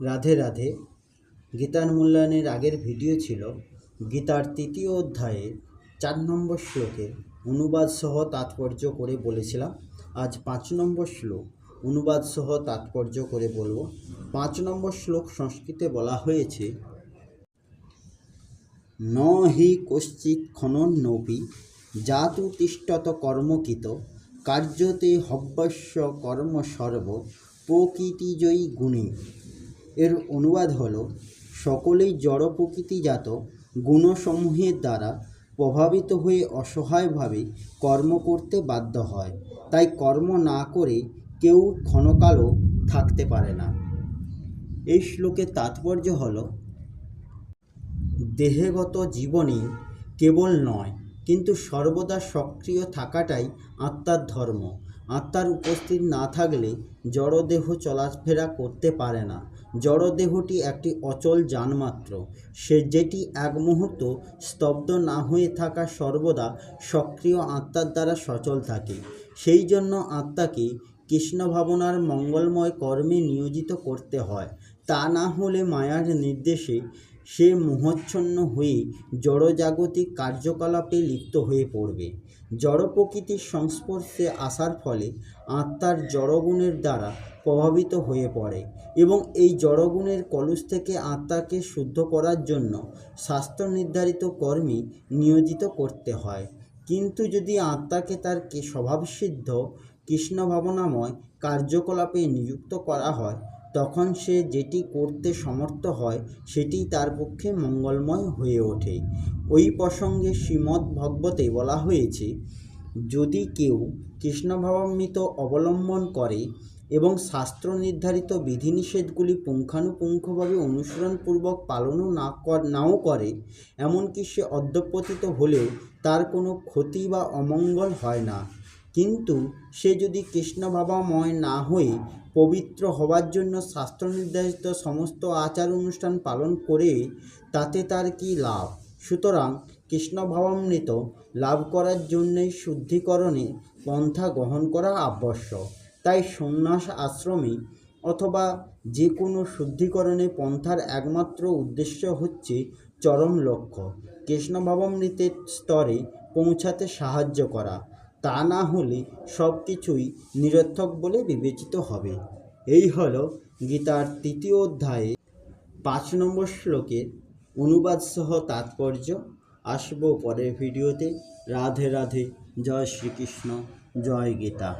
রাধে রাধে। গীতার মূল্যায়নের আগের ভিডিও ছিল গীতার তৃতীয় অধ্যায়ে চার নম্বর শ্লোকের অনুবাদ সহ তাৎপর্য করে বলেছিলাম। আজ পাঁচ নম্বর শ্লোক অনুবাদ সহ তাৎপর্য করে বলব। পাঁচ নম্বর শ্লোক সংস্কৃতে বলা হয়েছে, ন হি কশ্চিৎ খনন্নপি জাতু তিষ্ঠত কর্মকিত কার্যতে হব্যস্য কর্ম সর্ব প্রকৃতিজয়ী গুণী। এর অনুবাদ হলো, সকলেই জড় প্রকৃতিজাত গুণসমূহের দ্বারা প্রভাবিত হয়ে অসহায়ভাবে কর্ম করতে বাধ্য হয়। তাই কর্ম না করে কেউ ক্ষণকালও থাকতে পারে না। এই শ্লোকের তাৎপর্য হল, দেহগত জীবনে কেবল নয়, কিন্তু সর্বদা সক্রিয় থাকাটাই আত্মার ধর্ম। আত্মার উপস্থিত না থাকলে জড়দেহ চলাফেরা করতে পারে না। জড়দেহটি একটি অচল যানমাত্র। সে যেটি এক মুহূর্ত স্তব্ধ না হয়ে থাকা সর্বদা সক্রিয় আত্মার দ্বারা সচল থাকে। সেই জন্য আত্মাকে কৃষ্ণ ভাবনার মঙ্গলময় কর্মে নিয়োজিত করতে হয়। তা না হলে মায়ার নির্দেশে সে মোহচ্ছন্ন হয়ে জড়জাগতিক কার্যকলাপে লিপ্ত হয়ে পড়বে। জড় প্রকৃতির সংস্পর্শে আসার ফলে আত্মার জড়গুণের দ্বারা প্রভাবিত হয়ে পড়ে এবং এই জড়গুণের কলুষ থেকে আত্মাকে শুদ্ধ করার জন্য শাস্ত্র নির্ধারিত কর্মে নিয়োজিত করতে হয়। কিন্তু যদি আত্মাকে তার স্বভাবসিদ্ধ কৃষ্ণ ভাবনাময় কার্যকলাপে নিযুক্ত করা হয় তখন সে যেটি করতে সমর্থ হয় সেটি তার পক্ষে মঙ্গলময় হয়ে ওঠে। ওই প্রসঙ্গে শ্রীমদ্ ভগবতে বলা হয়েছে, যদি কেউ কৃষ্ণভাবামৃত অবলম্বন করে এবং শাস্ত্র নির্ধারিত বিধিনিষেধগুলি পুঙ্খানুপুঙ্খভাবে অনুসরণপূর্বক পালনও না কর, নাও করে, এমনকি সে অধ্যপতিত হলেও তার কোনো ক্ষতি বা অমঙ্গল হয় না। কিন্তু সে যদি কৃষ্ণভাবাময় না হয়ে পবিত্র হওয়ার জন্য শাস্ত্র নির্ধারিত সমস্ত আচার অনুষ্ঠান পালন করে, তাতে তার কি লাভ? সুতরাং কৃষ্ণভাবামৃত লাভ করার জন্যই শুদ্ধিকরণে পন্থা গ্রহণ করা আবশ্যক। তাই সন্ন্যাস আশ্রমে অথবা যে কোনো শুদ্ধিকরণে পন্থার একমাত্র উদ্দেশ্য হচ্ছে চরম লক্ষ্য। কৃষ্ণভাবামৃতের স্তরে পৌঁছাতে সাহায্য করা। তা না হলে সব কিছুই নিরর্থক বলে বিবেচিত হবে। এই হল গীতার তৃতীয় অধ্যায়ে পাঁচ নম্বর শ্লোকের অনুবাদ সহ তাৎপর্য। আসব পরের ভিডিওতে। রাধে রাধে। জয় শ্রীকৃষ্ণ। জয় গীতা।